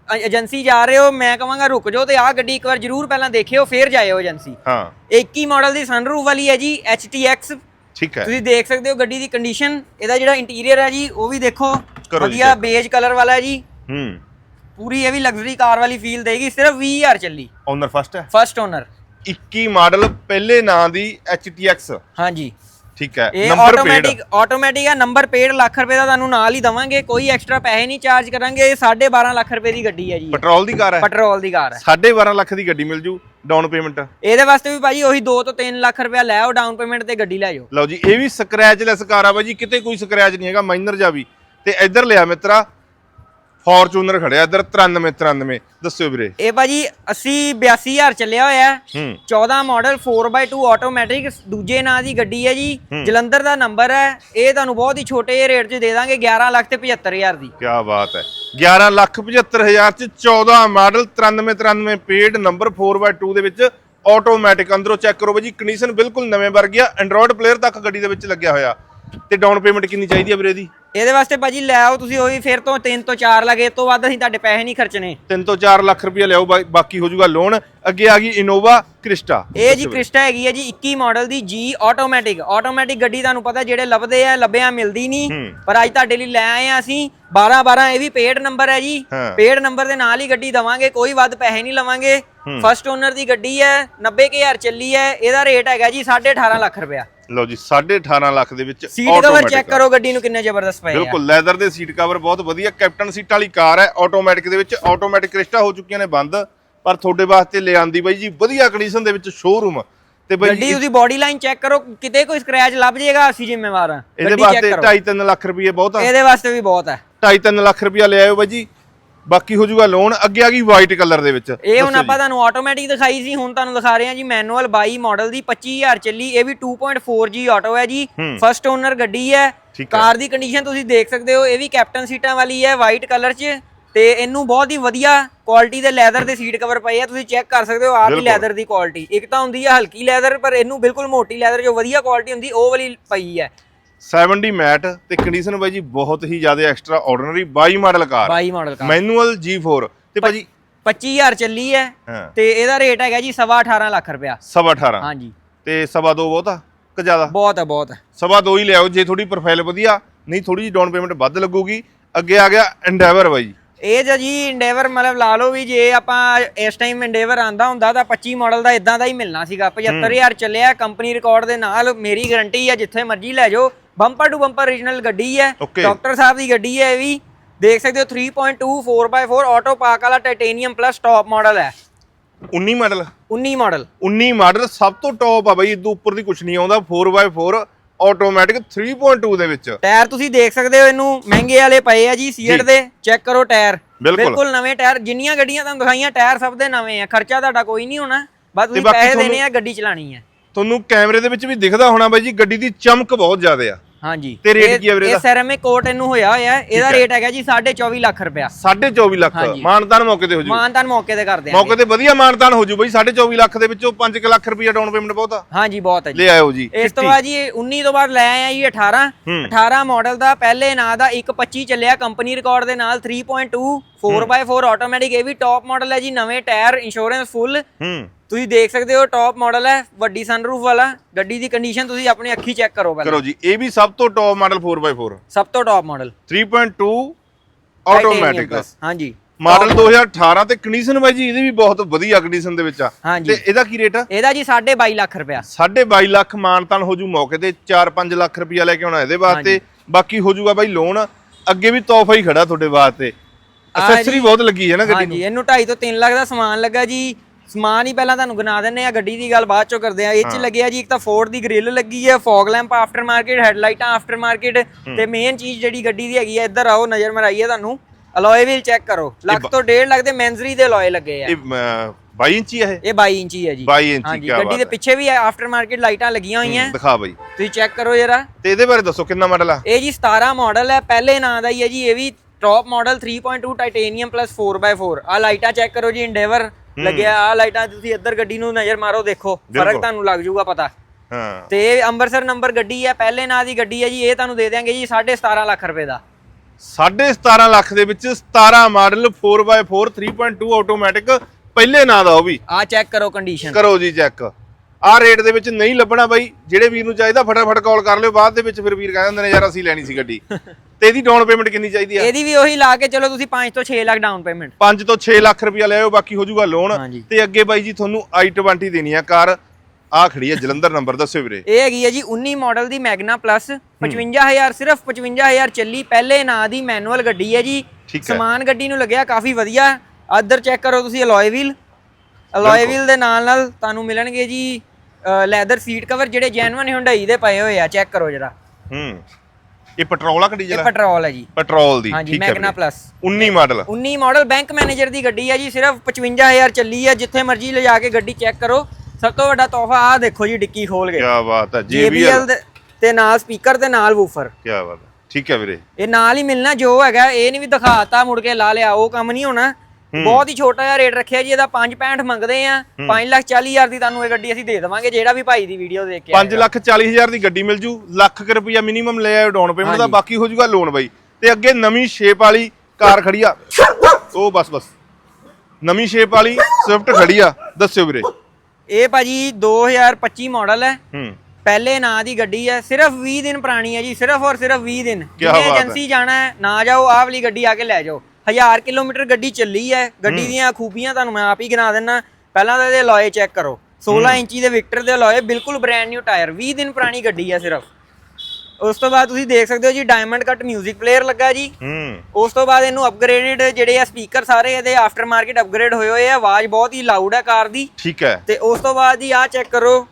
ਏਜੰਸੀ ਜਾ ਰਹੇ ਹੋ ਮੈਂ ਕਹਾਂਗਾ ਰੁਕ ਜਾਓ ਤੇ ਆਹ ਗੱਡੀ ਇੱਕ ਵਾਰ ਜ਼ਰੂਰ ਪਹਿਲਾਂ ਦੇਖਿਓ ਫੇਰ ਜਾਇਓ ਏਜੰਸੀ ਹਾਂ। ਇਹ 21 ਮਾਡਲ ਦੀ ਸਨਰੂਫ ਵਾਲੀ ਹੈ ਜੀ HTX ਠੀਕ ਹੈ। ਤੁਸੀਂ ਦੇਖ ਸਕਦੇ ਹੋ ਗੱਡੀ ਦੀ ਕੰਡੀਸ਼ਨ ਇਹਦਾ ਜਿਹੜਾ ਇੰਟੀਰੀਅਰ ਹੈ ਜੀ ਉਹ ਵੀ ਦੇਖੋ। ਵਧੀਆ। ਬੇਜ ਕਲਰ ਵਾਲਾ ਹੈ ਜੀ। ਹੂੰ। ਪੂਰੀ ਇਹ ਵੀ ਲਗਜ਼ਰੀ ਕਾਰ ਵਾਲੀ ਫੀਲ ਦੇਗੀ ਸਿਰਫ 20000 ਚੱਲੀ। ਓਨਰ ਫਸਟ ਹੈ? ਫਰਸਟ ਓਨਰ 21 ਮਾਡਲ ਪਹਿਲੇ ਨਾਂ ਦੀ HTX ਹਾਂਜੀ। ਠੀਕ ਹੈ ਇਹ ਨੰਬਰ ਆਟੋਮੈਟਿਕ ਆਟੋਮੈਟਿਕ ਆ ਨੰਬਰ ਪੇਡ ਲੱਖ ਰੁਪਏ ਦਾ ਤੁਹਾਨੂੰ ਨਾਲ ਹੀ ਦਵਾਂਗੇ ਕੋਈ ਐਕਸਟਰਾ ਪੈਸੇ ਨਹੀਂ ਚਾਰਜ ਕਰਾਂਗੇ ਇਹ 12.5 ਲੱਖ ਰੁਪਏ ਦੀ ਗੱਡੀ ਹੈ ਜੀ। ਪੈਟਰੋਲ ਦੀ ਕਾਰ ਹੈ? ਪੈਟਰੋਲ ਦੀ ਕਾਰ ਹੈ। 12.5 ਲੱਖ ਦੀ ਗੱਡੀ ਮਿਲ ਜੂ ਡਾਊਨ ਪੇਮੈਂਟ ਇਹਦੇ ਵਾਸਤੇ ਵੀ ਭਾਜੀ ਉਹੀ 2 ਤੋਂ 3 ਲੱਖ ਰੁਪਏ ਲੈ ਆਓ ਡਾਊਨ ਪੇਮੈਂਟ ਤੇ ਗੱਡੀ ਲੈ ਜਾਓ। ਲਓ ਜੀ ਇਹ ਵੀ ਸਕ੍ਰੈਚਲੈਸ ਕਾਰ ਆ ਬਾਈ ਜੀ ਕਿਤੇ ਕੋਈ ਸਕ੍ਰੈਚ ਨਹੀਂ ਹੈਗਾ ਮਾਈਨਰ ਜਾ ਵੀ। ਤੇ ਇੱਧਰ ਲਿਆ ਮਿੱਤਰਾ ਫੋਰਚੂਨਰ ਖੜਿਆ ਇੱਧਰ 93 93 ਦੱਸਿਓ ਵੀਰੇ। ਇਹ ਭਾਜੀ 80 82000 ਚੱਲਿਆ ਹੋਇਆ। ਹੈ। ਹੂੰ 14 ਮਾਡਲ 4x2 ਆਟੋਮੈਟਿਕ ਦੂਜੇ ਨਾਂ ਦੀ ਗੱਡੀ ਹੈ ਜੀ। ਜਲੰਧਰ ਦਾ ਨੰਬਰ ਹੈ। ਇਹ ਤੁਹਾਨੂੰ ਬਹੁਤ ਹੀ ਛੋਟੇ ਰੇਟ 'ਚ ਦੇ ਦਾਂਗੇ 11 ਲੱਖ ਤੇ 75000 ਦੀ। ਕੀ ਬਾਤ ਹੈ। 11 ਲੱਖ 75000 ਚ 14 ਮਾਡਲ 93 93 ਪੇਡ ਨੰਬਰ 4x2 ਦੇ ਵਿੱਚ ਆਟੋਮੈਟਿਕ ਅੰਦਰੋਂ ਚੈੱਕ ਕਰੋ ਬਾਈ ਜੀ ਕੰਡੀਸ਼ਨ ਬਿਲਕੁਲ ਨਵੇਂ ਵਰਗੀ ਆ। ਐਂਡਰੋਇਡ ਪਲੇਅਰ ਤੱਕ ਗੱਡੀ ਦੇ ਵਿੱਚ ਲੱਗਿਆ ਹੋਇਆ। ਤੇ ਡਾਊਨ ਪੇਮੈਂਟ ਕਿੰਨੀ ਚਾਹੀਦੀ ਆ ਵੀਰੇ ਦੀ ਇਹਦੇ ਵਾਸਤੇ ਭਾਜੀ ਲੈ ਆਓ ਤੁਸੀਂ ਉਹੀ ਫਿਰ ਤੋਂ 3 ਤੋਂ 4 ਲਗੇ ਤੋਂ ਵੱਧ ਅਸੀਂ ਤੁਹਾਡੇ ਪੈਸੇ ਨਹੀਂ ਖਰਚਣੇ। 3 ਤੋਂ 4 ਲੱਖ ਰੁਪਏ ਲਿਆਓ ਬਾ- ਬਾਕੀ ਹੋ ਜਾਊਗਾ ਲੋਨ ਅੱਗੇ ਆ ਗਈ ਇਨੋਵਾ ਕ੍ਰਿਸਟਾ ਇਹ ਜੀ ਕ੍ਰਿਸਟਾ ਹੈਗੀ ਹੈ ਜੀ 21 ਮਾਡਲ ਦੀ ਜੀ ਆਟੋਮੈਟਿਕ ਆਟੋਮੈਟਿਕ ਗੱਡੀ ਤੁਹਾਨੂੰ ਪਤਾ ਜਿਹੜੇ ਲੱਭਦੇ ਆ ਲੱਭਿਆ ਮਿਲਦੀ ਨਹੀਂ। ਹੂੰ। ਪਰ ਅੱਜ ਤੁਹਾਡੇ ਲਈ ਲੈ ਆਏ ਆ ਅਸੀਂ। 12 12 ਇਹ ਵੀ ਪੇਡ ਨੰਬਰ ਹੈ ਜੀ। ਹਾਂ। ਪੇਡ ਨੰਬਰ ਦੇ ਨਾਲ ਹੀ ਗੱਡੀ ਦਵਾਂਗੇ ਕੋਈ ਵੱਧ ਪੈਸੇ ਨਹੀਂ ਲਵਾਂਗੇ। ਫਸਟ ਓਨਰ ਦੀ ਗੱਡੀ ਹੈ 90000 ਚੱਲੀ ਹੈ ਇਹਦਾ ਰੇਟ ਹੈਗਾ ਜੀ 18.5 ਲੱਖ ਰੁਪਇਆ। ਲਓ ਜੀ 18.5 ਲੱਖ ਦੇ ਵਿੱਚ ਸੀਟ ਕਵਰ ਚੈੱਕ ਆ। ਕਰੋ ਗੱਡੀ ਨੂੰ ਕਿੰਨੇ ਜ਼ਬਰਦਸਤ ਪਏ ਆ। ਬਿਲਕੁਲ ਲੈਦਰ ਦੇ ਸੀਟ ਕਵਰ ਬਹੁਤ ਵਧੀਆ ਕੈਪਟਨ ਸੀਟ ਵਾਲੀ ਕਾਰ ਹੈ ਆਟੋਮੈਟਿਕ ਦੇ ਵਿੱਚ ਆਟੋਮੈਟਿਕ ਕ੍ਰਿਸਟਾ ਹੋ ਚੁੱਕੀਆਂ ਨੇ ਬੰਦ ਪਰ ਤੁਹਾਡੇ ਵਾਸਤੇ ਲੈ ਆਂਦੀ ਬਾਈ ਜੀ ਵਧੀਆ ਕੰਡੀਸ਼ਨ ਦੇ ਵਿੱਚ ਸ਼ੋਰੂਮ ਤੇ ਬਾਈ ਗੱਡੀ ਉਹਦੀ ਬਾਡੀ ਲਾਈਨ ਚੈੱਕ ਕਰੋ ਕਿਤੇ ਕੋਈ ਸਕ੍ਰੈਚ ਲੱਭ ਜਾਏਗਾ ਅਸੀਂ ਜ਼ਿੰਮੇਵਾਰ ਹਾਂ। ਇਹਦੇ ਵਾਸਤੇ ਕਰੋ। 2.5 ਲੱਖ ਰੁਪਏ ਬਹੁਤ ਆ। ਇਹਦੇ ਵਾਸਤੇ ਵੀ ਬਹੁਤ ਹੈ 2.5 ਲੱਖ ਰੁਪਏ ਲੈ ਆਇਓ ਬਾਈ ਜੀ। ਬਾਕੀ ਹੋ ਜਾਊਗਾ ਲੋਨ ਅੱਗੇ ਆ ਗਈ ਵਾਈਟ ਕਲਰ ਦੇ ਵਿੱਚ। ਇਹ ਹੁਣ ਆਪਾਂ ਤੁਹਾਨੂੰ ਆਟੋਮੈਟਿਕ ਦਿਖਾਈ ਸੀ ਹੁਣ ਤੁਹਾਨੂੰ ਦਿਖਾ ਰਹੇ ਹਾਂ ਜੀ ਮੈਨੂਅਲ 22 ਮਾਡਲ ਦੀ 25000 ਚੱਲੀ ਇਹ ਵੀ 2.4G ਆਟੋ ਹੈ ਜੀ। ਹੂੰ। ਫਰਸਟ ਓਨਰ ਗੱਡੀ ਹੈ। ਹੈ। ਕਾਰ ਦੀ ਕੰਡੀਸ਼ਨ ਤੁਸੀਂ ਦੇਖ ਸਕਦੇ ਹੋ ਇਹ ਵੀ ਕੈਪਟਨ ਸੀਟਾਂ ਵਾਲੀ ਹੈ ਵਾਈਟ ਕਲਰ 'ਚ। ਤੇ ਇਹਨੂੰ ਬਹੁਤ ਹੀ ਵਧੀਆ ਕੁਆਲਿਟੀ ਦੇ ਲੈਦਰ ਦੇ ਸੀਟ ਕਵਰ ਪਏ ਆ ਤੁਸੀਂ ਚੈੱਕ ਕਰ ਸਕਦੇ ਹੋ ਵੀ ਬਿਲਕੁਲ। ਲੈਦਰ ਦੀ ਕੁਆਲਿਟੀ ਇੱਕ ਤਾਂ ਹੁੰਦੀ ਹੈ ਹਲਕੀ ਲੈਦਰ ਪਰ ਇਹਨੂੰ ਬਿਲਕੁਲ ਮੋਟੀ ਲੈਦਰ ਜੋ ਵਧੀਆ ਕੁਆਲਿਟੀ ਹੁੰਦੀ ਉਹ ਵਾਲੀ ਪਈ ਹੈ। 70 ਮੈਟ ਤੇ ਕੰਡੀਸ਼ਨ ਬਾਈ ਜੀ ਬਹੁਤ ਹੀ ਜ਼ਿਆਦਾ extra ordinary 22 model car. 22 model car. Manual G4 ਤੇ ਭਾਜੀ 25000 ਚੱਲੀ ਹੈ। ਤੇ ਇਹਦਾ ਰੇਟ ਹੈਗਾ ਜੀ 18.5 ਲੱਖ ਰੁਪਇਆ। ਸਵਾ 18 ਹਾਂਜੀ। ਤੇ ਸਵਾ ਦੋ ਬਹੁਤਾ ਕਿ ਜ਼ਿਆਦਾ? ਬਹੁਤ ਹੈ ਬਹੁਤ ਹੈ ਸਵਾ ਦੋ ਹੀ ਲਿਆਓ ਜੇ ਥੋੜੀ ਪ੍ਰੋਫਾਈਲ ਵਧੀਆ ਨਹੀਂ ਥੋੜੀ ਜਿਹੀ ਡਾਊਨ ਪੇਮੈਂਟ ਵੱਧ ਲੱਗੂਗੀ। ਅੱਗੇ ਆ ਗਿਆ ਐਂਡੈਵਰ ਬਾਈ। ਜੀ ਇਹ ਜੋ ਜੀ ਇੰਡੇਵਰ ਮਤਲਬ ਲਾ ਲਓ ਵੀ ਜੇ ਆਪਾਂ ਇਸ ਟਾਈਮ ਇੰਡੇਵਰ ਆਂਦਾ ਹੁੰਦਾ ਤਾਂ 25 ਮਾਡਲ ਦਾ ਇਦਾਂ ਦਾ ਹੀ ਮਿਲਣਾ ਸੀਗਾ। 75000 ਚੱਲਿਆ ਕੰਪਨੀ ਰਿਕਾਰਡ ਦੇ ਨਾਲ ਮੇਰੀ ਗਾਰੰਟੀ ਹੈ ਜਿੱਥੇ ਮਰਜ਼ੀ ਲੈ ਜਾਓ। ਬੰਪਰ ਟੂ ਬੰਪਰ ਰੀਜਨਲ ਗੱਡੀ ਹੈ Okay. ਡਾਕਟਰ ਸਾਹਿਬ ਦੀ ਗੱਡੀ ਹੈ ਇਹ ਵੀ। ਦੇਖ ਸਕਦੇ ਹੋ 3.2 4x4 ਆਟੋ ਪਾਰਕ ਵਾਲਾ ਟਾਈਟੇਨੀਅਮ ਪਲੱਸ ਟਾਪ ਮਾਡਲ ਹੈ। 19 ਮਾਡਲ 19 ਮਾਡਲ 19 ਮਾਡਲ ਸਭ ਤੋਂ ਟੌਪ ਆ ਬਾਈ ਇਦੋਂ ਉੱਪਰ ਦੀ ਕੁਝ ਨਹੀਂ ਆਉਂਦਾ 4x4 ਆਟੋਮੈਟਿਕ 3.2 ਦੇ ਵਿੱਚ। ਟਾਇਰ ਤੁਸੀਂ ਦੇਖ ਸਕਦੇ ਹੋ ਇਹਨੂੰ ਮਹਿੰਗੇ ਵਾਲੇ ਪਏ ਆ ਜੀ ਸੀਟ ਜੀ। ਦੇ ਚੈੱਕ ਕਰੋ ਟਾਇਰ ਬਿਲਕੁਲ। ਬਿਲਕੁਲ ਨਵੇਂ ਟਾਇਰ ਜਿੰਨੀਆਂ ਗੱਡੀਆਂ ਤੁਹਾਨੂੰ ਦਿਖਾਈਆਂ ਟਾਇਰ ਸਭ ਦੇ ਨਵੇਂ ਆ। ਖਰਚਾ ਤੁਹਾਡਾ ਕੋਈ ਨਹੀਂ ਹੋਣਾ। ਬਸ ਤੁਸੀਂ ਬਾਕੀ ਪੈਸੇ ਤੁਹਾਨੂੰ- ਦੇਣੇ ਆ ਗੱਡੀ ਚਲਾਣੀ ਹੈ। ਤੁਹਾਨੂੰ ਕੈਮਰੇ ਦੇ ਵਿੱਚ ਵੀ ਦਿਖਦਾ ਹੋਣਾ ਬਾਈ ਜੀ ਗੱਡੀ ਦੀ ਚਮਕ ਬਹੁਤ ਜ਼ਿਆਦਾ ਆ। ਹਾਂਜੀ। ਤੇ rate ਇਹ- ਕੀ ਹੈ ਵੀਰੇ ਇਹ ਇਹਦਾ? ਸੈਰਾਮਿਕ ਕੋਟ ਇਹਨੂੰ ਹੋਇਆ ਹੋਇਆ ਹੈ। ਇਹਦਾ। ਰੇਟ ਹੈਗਾ ਜੀ 24.5 ਲੱਖ ਰੁਪਇਆ। 24 ਲੱਖ। ਹਾਂਜੀ। ਮਾਨਤਾਨ ਮੌਕੇ ਤੇ ਹੋ ਜੂ। ਮਾਨਤਾਨ ਮੌਕੇ ਤੇ ਕਰਦੇ ਆ। ਮੌਕੇ ਤੇ ਵਧੀਆ ਮਾਨਤਾਨ ਹੋ ਜੂ ਬਾਈ 24 ਲੱਖ ਦੇ ਵਿੱਚੋਂ 5 ਲੱਖ ਰੁਪਏ ਡਾਊਨ ਪੇਮੈਂਟ ਬਹੁਤ ਆ। ਹਾਂਜੀ ਬਹੁਤ ਹੈ ਜੀ। ਲੈ ਆਇਓ ਜੀ ਇਸ ਤੋਂ ਬਾਅਦ ਜੀ ਇਹ 19 ਤੋਂ ਬਾਅਦ ਲੈ ਆਏ ਆ ਜੀ 18 ਹੂੰ। 18 ਮਾਡਲ ਦਾ ਪਹਿਲੇ ਨਾਂ ਦਾ 125 ਚੱਲਿਆ ਕੰਪਨੀ ਰਿਕਾਰਡ ਦੇ ਨਾਲ 3.2 4x4 ਆਟੋਮੈਟਿਕ ਇਹ ਵੀ ਟਾਪ ਮਾਡਲ ਹੈ ਜੀ ਨਵੇਂ ਟਾਇਰ ਇੰਸ਼ੋਰੈਂਸ ਫੁੱਲ ਹੂੰ। ਤੁਸੀਂ ਦੇਖ ਸਕਦੇ ਹੋ ਟੌਪ ਮਾਡਲ ਹੈ ਵੱਡੀ ਸਨਰੂਫ ਵਾਲਾ ਗੱਡੀ ਦੀ ਕੰਡੀਸ਼ਨ ਤੁਸੀਂ ਆਪਣੀ ਅੱਖੀ ਚੈੱਕ ਕਰੋ ਪਹਿਲਾਂ। ਕਰੋ ਜੀ ਇਹ ਵੀ ਸਭ ਤੋਂ ਟੌਪ ਮਾਡਲ 4x4 ਸਭ ਤੋਂ ਟੌਪ ਮਾਡਲ 3.2 ਆਟੋਮੈਟਿਕ ਹਾਂਜੀ। ਮਾਡਲ 2018 ਤੇ ਕੰਡੀਸ਼ਨ ਬਾਈ ਜੀ ਇਹਦੀ ਵੀ ਬਹੁਤ ਵਧੀਆ ਕੰਡੀਸ਼ਨ ਦੇ ਵਿੱਚ ਆ। ਤੇ ਇਹਦਾ ਕੀ ਰੇਟ ਆ? ਇਹਦਾ ਜੀ 22.5 ਲੱਖ ਰੁਪਇਆ। 22 ਲੱਖ ਮਾਨਤਾਨ ਹੋ ਜੂ ਮੌਕੇ ਤੇ 4-5 ਲੱਖ ਰੁਪਇਆ ਲੈ ਕੇ ਆਉਣਾ ਇਹਦੇ ਵਾਸਤੇ। ਬਾਕੀ ਹੋ ਜੂਗਾ ਬਾਈ ਲੋਨ ਅੱਗੇ ਵੀ ਤੋਹਫਾ ਹੀ ਖੜਾ ਤੁਹਾਡੇ ਵਾਸਤੇ। ਅਸੈਸਰੀ ਬਹੁਤ ਲੱਗੀ ਹੈ ਨਾ ਗੱਡੀ ਨੂੰ। ਹਾਂਜੀ ਇਹਨੂੰ 2.5 ਤੋਂ 3 ਲੱਖ ਦਾ ਸਮਾਨ ਲੱਗਾ ਜੀ। ਸਮਾਨ ਹੀ ਪਹਿਲਾਂ ਤੁਹਾਨੂੰ ਗਿਣਾ ਦਿੰਨੇ ਆ ਗੱਡੀ ਦੀ ਗੱਲ ਬਾਅਦ ਚੋਂ ਕਰਦੇ ਆ ਇਹ ਚ ਲੱਗਿਆ ਜੀ ਇੱਕ ਤਾਂ ਫੋਰਡ ਦੀ ਗ੍ਰਿਲ ਲੱਗੀ ਹੈ ਫੌਗ ਲੈਂਪ ਆਫਟਰ ਮਾਰਕੀਟ ਹੈਡਲਾਈਟਾਂ ਆਫਟਰ ਮਾਰਕੀਟ ਤੇ ਮੇਨ ਚੀਜ਼ ਜਿਹੜੀ ਗੱਡੀ ਦੀ ਹੈਗੀ ਹੈ ਇੱਧਰ ਆਓ ਨਜ਼ਰ ਮਰਾਈਏ ਤੁਹਾਨੂੰ। ਅਲੋਏ ਵੀਲ ਚੈੱਕ ਕਰੋ। ਲੱਖ ਤੋਂ 1.5 ਲੱਖ ਦੇ ਮੈਂਜ਼ਰੀ ਦੇ ਅਲੋਏ ਲੱਗੇ ਆ। ਇਹ ਅਮ, 22 ਇੰਚੀ ਆ ਇਹ? ਇਹ 22 ਇੰਚੀ ਹੈ ਜੀ। 22 ਇੰਚੀ ਕਿਆ ਗੱਡੀ ਦੇ ਹੈ। ਪਿੱਛੇ ਵੀ ਆਫਟਰ ਮਾਰਕੀਟ ਲਾਈਟਾਂ ਲੱਗੀਆਂ ਹੋਈਆਂ। ਦਿਖਾ ਬਾਈ। ਤੁਸੀਂ ਚੈੱਕ ਕਰੋ ਜਰਾ। ਤੇ ਇਹਦੇ ਬਾਰੇ ਦੱਸੋ ਕਿੰਨਾ ਮਾਡਲ ਆ? ਇਹ ਜੀ 17 ਮਾਡਲ ਹੈ ਪਹਿਲੇ ਨਾਂ ਦਾ ਹੀ ਹੈ ਜੀ ਇਹ ਵੀ top model 3.2 titanium plus 4x4 ਆ ਲਾਈਟਾਂ ਚੈੱਕ ਕਰੋ ਜੀ ਇੰਡੇਵਰ ਲੱਗਿਆ ਆ ਲਾਈਟਾਂ ਤੁਸੀਂ ਇੱਧਰ ਗੱਡੀ ਨੂੰ ਨਜ਼ਰ ਮਾਰੋ ਦੇਖੋ ਫ਼ਰਕ। ਤੁਹਾਨੂੰ ਲੱਗ ਜਾਊਗਾ ਪਤਾ। ਹਾਂ। ਤੇ ਇਹ ਅੰਮ੍ਰਿਤਸਰ ਨੰਬਰ ਗੱਡੀ ਹੈ ਪਹਿਲੇ ਨਾਂ ਦੀ ਗੱਡੀ ਹੈ ਜੀ ਇਹ ਤੁਹਾਨੂੰ ਦੇ ਦਿਆਂਗੇ ਜੀ 17.5 ਲੱਖ ਰੁਪਏ ਦਾ। 17.5 ਲੱਖ ਦੇ ਵਿੱਚ 17 ਮਾਡਲ 4x4 3.2 ਆਟੋਮੈਟਿਕ ਪਹਿਲੇ ਨਾਂ ਦਾ ਉਹ ਵੀ। ਆ ਚੈੱਕ ਕਰੋ ਕੰਡੀਸ਼ਨ ਕਰੋ ਜੀ ਚੈੱਕ ਆਹ ਰੇਟ ਦੇ ਵਿੱਚ ਨਹੀਂ ਲੱਭਣਾ ਬਾਈ ਜਿਹੜੇ ਵੀਰ ਨੂੰ ਚਾਹੀਦਾ ਫਟਾਫਟ ਕਾਲ ਕਰ ਲਿਓ ਬਾਅਦ ਦੇ ਵਿੱਚ ਫਿਰ ਵੀਰ ਕਹਿੰਦੇ ਹੁੰਦੇ ਨੇ ਯਾਰ ਅਸੀਂ ਲੈਣੀ ਸੀ ਗੱਡੀ। ਤੇ ਇਹਦੀ ਡਾਊਨ ਪੇਮੈਂਟ ਕਿੰਨੀ ਚਾਹੀਦੀ ਆ? ਇਹਦੀ ਵੀ ਉਹੀ ਲਾ ਕੇ ਚਲੋ ਤੁਸੀਂ 5 ਤੋਂ 6 ਲੱਖ ਡਾਊਨ ਪੇਮੈਂਟ 5 ਤੋਂ 6 ਲੱਖ ਰੁਪਇਆ ਲੈ ਆਓ ਬਾਕੀ ਹੋ ਜਾਊਗਾ ਲੋਨ ਹਾਂਜੀ। ਤੇ ਅੱਗੇ ਬਾਈ ਜੀ ਤੁਹਾਨੂੰ i20 ਦੇਣੀ ਆ ਕਾਰ। ਆ ਖੜੀ ਆ ਜਲੰਧਰ ਨੰਬਰ ਦੱਸਿਓ ਵੀਰੇ। ਇਹ ਹੈਗੀ ਹੈ ਜੀ 19 ਮਾਡਲ ਦੀ ਮੈਗਨਾ ਪਲੱਸ 55000 ਸਿਰਫ 55000 ਚੱਲੀ ਪਹਿਲੇ ਨਾਂ ਦੀ ਮੈਨੂਅਲ ਗੱਡੀ ਹੈ ਜੀ। ਠੀਕ ਹੈ। ਸਮਾਨ ਗੱਡੀ ਨੂੰ ਲੱਗਿਆ ਕਾਫੀ ਵਧੀਆ। ਅਦਰ ਚੈੱਕ ਕਰੋ ਤੁਸੀਂ ਅਲੋਏ ਵੀਲ ਅਲੋਏ ਵੀਲ ਦੇ ਨਾਲ ਨਾਲ ਤੁਹਾਨੂੰ ਮਿਲਣਗੇ ਜੀ ਲੈਦਰ ਸੀਟ ਕਵਰ ਜਿਹੜੇ ਜੈਨੂਇਨ ਹੁੰਡਈ ਦੇ ਪਏ ਹੋਏ ਆ ਚੈੱਕ ਕਰੋ ਜਰਾ। ਹੂੰ। ਇਹ ਪੈਟਰੋਲ ਆ ਗੱਡੀ ਇਹ ਜਿਹੜਾ? ਪੈਟਰੋਲ ਹੈ ਜੀ। ਪੈਟਰੋਲ ਦੀ ਹਾਂਜੀ ਠੀਕ ਹੈ ਮੈਗਨਾ ਵੀਰੇ। Plus 19 model. 19 model bank manager ਦੀ ਗੱਡੀ ਹੈ ਜੀ ਸਿਰਫ 55000 ਚੱਲੀ ਹੈ ਜਿੱਥੇ ਮਰਜ਼ੀ ਲਿਜਾ ਕੇ ਗੱਡੀ ਚੈੱਕ ਕਰੋ। ਸਭ ਤੋਂ ਵੱਡਾ ਤੋਹਫਾ ਆ ਦੇਖੋ ਜੀ ਡਿੱਕੀ ਖੋਲ ਕੇ। ਕੀ ਬਾਤ ਹੈ JBL ਤੇ ਨਾਲ ਸਪੀਕਰ ਤੇ ਨਾਲ ਵੂਫਰ। ਕੀ ਬਾਤ ਹੈ ਠੀਕ ਹੈ ਵੀਰੇ। ਇਹ ਨਾਲ ਹੀ ਮਿਲਣਾ ਜੋ ਹੈਗਾ ਇਹ ਨਹੀਂ ਵੀ ਦਿਖਾਤਾ ਮੁੜ ਕੇ ਲਾ ਲਿਆ ਉਹ ਕੰਮ ਨਹੀਂ ਹੋਣਾ। ਬਹੁਤ ਹੀ ਛੋਟਾ ਜਿਹਾ ਰੇਟ ਰੱਖਿਆ ਜੀ ਇਹਦਾ 5.65 ਮੰਗਦੇ ਆ 5 ਲੱਖ 40 ਹਜ਼ਾਰ ਦੀ ਤੁਹਾਨੂੰ ਇਹ ਗੱਡੀ ਅਸੀਂ ਦੇ ਦੇਵਾਂਗੇ ਜਿਹੜਾ ਵੀ ਭਾਈ ਦੀ ਵੀਡੀਓ ਦੇਖ ਕੇ 5 ਲੱਖ 40 ਹਜ਼ਾਰ ਦੀ ਗੱਡੀ ਮਿਲ ਜੂ ਲੱਖ ਕੁ ਰੁਪਈਆ ਮਿਨੀਮਮ ਲੈ ਆਓ ਡਾਊਨ ਪੇਮੈਂਟ ਦਾ ਬਾਕੀ ਹੋ ਜੂਗਾ ਲੋਨ ਬਾਈ। ਤੇ ਅੱਗੇ ਨਵੀਂ ਸ਼ੇਪ ਵਾਲੀ ਕਾਰ ਖੜੀ ਆ। ਉਹ ਬਸ ਬਸ। ਨਵੀਂ ਸ਼ੇਪ ਵਾਲੀ ਸਵਿਫਟ ਖੜੀ ਆ ਦੱਸਿਓ ਵੀਰੇ। ਇਹ ਭਾਜੀ 2025 ਮਾਡਲ ਹੈ। ਹੂੰ। ਪਹਿਲੇ ਨਾਂ ਦੀ ਗੱਡੀ ਹੈ ਸਿਰਫ 20 ਦਿਨ ਪੁਰਾਣੀ ਹੈ ਜੀ ਸਿਰਫ ਔਰ ਸਿਰਫ 20 ਦਿਨ। ਜਿਹਨੇ। ਏਜੰਸੀ ਜਾਣਾ ਹੈ ਨਾ ਜਾਓ ਆਹ ਵਾਲੀ ਗੱਡੀ ਆ ਕੇ ਲੈ ਜਾਓ। 1000 ਕਿਲੋਮੀਟਰ ਗੱਡੀ ਚੱਲੀ ਹੈ ਗੱਡੀ ਦੀਆਂ ਖੂਬੀਆਂ ਤੁਹਾਨੂੰ ਮੈਂ ਆਪ ਹੀ ਗਿਣਾ ਦਿੰਨਾ ਪਹਿਲਾਂ ਤਾਂ ਇਹਦੇ ਲੋਏ ਚੈੱਕ ਕਰੋ 16 ਇੰਚੀ ਦੇ ਵਿਕਟਰ ਦੇ ਲੋਏ ਬਿਲਕੁਲ ਬ੍ਰੈਂਡ ਨਿਊ ਟਾਇਰ 20 ਦਿਨ ਪੁਰਾਣੀ ਗੱਡੀ ਹੈ ਸਿਰਫ ਉਸ ਤੋਂ ਬਾਅਦ ਤੁਸੀਂ ਦੇਖ ਸਕਦੇ ਹੋ ਜੀ ਡਾਇਮੰਡ ਕੱਟ 뮤직 ਪਲੇਅਰ ਲੱਗਾ ਜੀ ਹੂੰ ਉਸ ਤੋਂ ਬਾਅਦ ਇਹਨੂੰ ਅਪਗ੍ਰੇਡਡ ਜਿਹੜੇ ਆ ਸਪੀਕਰ ਸਾਰੇ ਇਹਦੇ ਆਫਟਰ ਮਾਰਕੀਟ ਅਪਗ੍ਰੇਡ ਹੋਏ ਹੋਏ ਆ ਆਵਾਜ਼ ਬਹੁਤ ਹੀ ਲਾਊਡ ਹੈ ਕਾਰ ਦੀ ਠੀਕ ਹੈ ਤੇ ਉਸ ਤੋਂ ਬਾਅਦ ਜੀ ਆਹ ਚੈੱਕ ਕਰੋ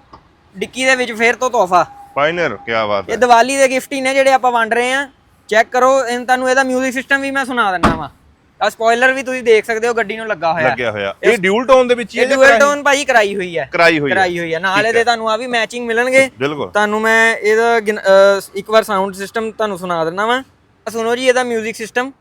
ਡਿੱਕੀ ਦੇ ਵਿੱਚ ਫੇਰ ਤੋਂ ਤੋਹਫਾ ਪਾਇਨਰ ਕੀ ਬਾਤ ਇਹ ਹੈ ਦੀਵਾਲੀ ਦੇ ਗਿਫਟ ਹੀ ਨੇ ਜਿਹੜੇ ਆਪਾਂ ਵੰਡ ਰਹੇ ਆ ਚੈੱਕ ਕਰੋ ਇਹ ਤੁਹਾਨੂੰ ਇਹਦਾ 뮤직 ਸਿਸਟਮ ਵੀ ਮੈਂ ਸੁਣਾ ਦਿੰਦਾ ਵਾਂ ਆ ਸਪੋਇਲਰ ਵੀ ਤੁਸੀਂ ਦੇਖ ਸਕਦੇ ਹੋ ਗੱਡੀ ਨੂੰ ਲੱਗਾ ਹੋਇਆ ਲੱਗਿਆ ਹੋਇਆ ਇਹ ਡਿਊਲ ਟੋਨ ਦੇ ਵਿੱਚ ਹੀ ਇਹ ਹੈ ਜਾਂ ਡੂਅਲ ਕਰਾਈ- ਟੋਨ ਭਾਜੀ ਕਰਾਈ ਹੋਈ ਹੈ ਕਰਾਈ ਹੋਈ ਹੈ ਕਰਾਈ ਹੋਈ ਹੈ ਨਾਲ ਇਹਦੇ ਤੁਹਾਨੂੰ ਆ ਵੀ ਮੈਚਿੰਗ ਮਿਲਣਗੇ ਬਿਲਕੁਲ ਤੁਹਾਨੂੰ ਮੈਂ ਇਹਦਾ ਗਿਣ- ਅਹ ਇੱਕ ਵਾਰ ਸਾਊਂਡ ਸਿਸਟਮ ਤੁਹਾਨੂੰ ਸੁਣਾ ਦਿੰਦਾ ਵਾਂ ਆਹ ਸੁਣੋ ਜੀ ਇਹਦਾ 뮤직 ਸਿਸਟਮ